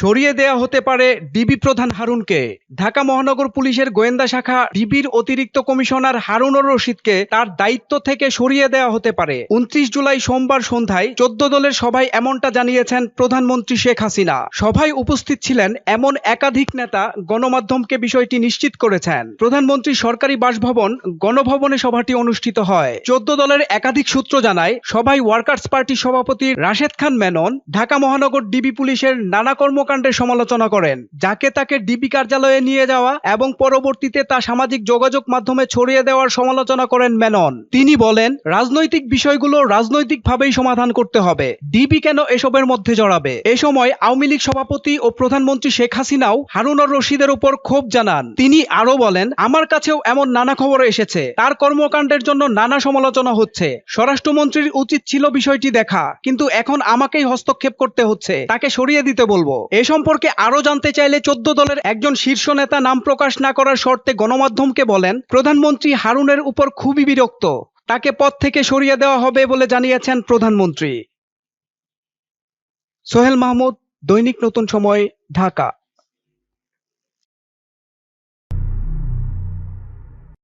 সরিয়ে দেয়া হতে পারে ডিবি প্রধান হারুনকে। ঢাকা মহানগর পুলিশের গোয়েন্দা শাখা ডিবির অতিরিক্ত কমিশনার হারুনুর রশিদকে তার দায়িত্ব থেকে সরিয়ে দেওয়া হতে পারে। উনত্রিশ জুলাই সোমবার সন্ধ্যায় চোদ্দ দলের সভায় এমনটা জানিয়েছেন প্রধানমন্ত্রী শেখ হাসিনা। সভায় উপস্থিত ছিলেন এমন একাধিক নেতা গণমাধ্যমকে বিষয়টি নিশ্চিত করেছেন। প্রধানমন্ত্রী সরকারি বাসভবন গণভবনে সভাটি অনুষ্ঠিত হয়। চোদ্দ দলের একাধিক সূত্র জানায়, সভায় ওয়ার্কার্স পার্টির সভাপতি রাশেদ খান মেনন, ঢাকা মহানগর ডিবি পুলিশের নানা কর্মকাণ্ডের সমালোচনা করেন, যাকে তাকে ডিবি কার্যালয়ে নিয়ে যাওয়া এবং পরবর্তীতে তা সামাজিক যোগাযোগ মাধ্যমে ছড়িয়ে দেওয়ার সমালোচনা করেন মেনন। তিনি বলেন, রাজনৈতিক বিষয়গুলো রাজনৈতিকভাবেই সমাধান করতে হবে। ডিবি কেন এসবের মধ্যে জড়াবে? এ সময় আওয়ামী লীগ সভাপতি ও প্রধানমন্ত্রী শেখ হাসিনাও হারুনর রশিদের উপর ক্ষোভ জানান। তিনি আরও বলেন, আমার কাছেও এমন নানা খবর এসেছে। তার কর্মকাণ্ডের জন্য নানা সমালোচনা হচ্ছে। স্বরাষ্ট্রমন্ত্রীর উচিত ছিল বিষয়টি দেখা, কিন্তু এখন আমাকেই হস্তক্ষেপ করতে হচ্ছে। তাকে সরিয়ে দিতে বলব। এ সম্পর্কে আরও জানতে চাইলে চোদ্দ দলের একজন শীর্ষ নেতা নাম প্রকাশ না করার শর্তে গণমাধ্যমকে বলেন, প্রধানমন্ত্রী হারুনের উপর খুবই বিরক্ত। তাকে পদ থেকে সরিয়ে দেওয়া হবে বলে জানিয়েছেন প্রধানমন্ত্রী। সোহেল মাহমুদ, দৈনিক নতুন সময়, ঢাকা।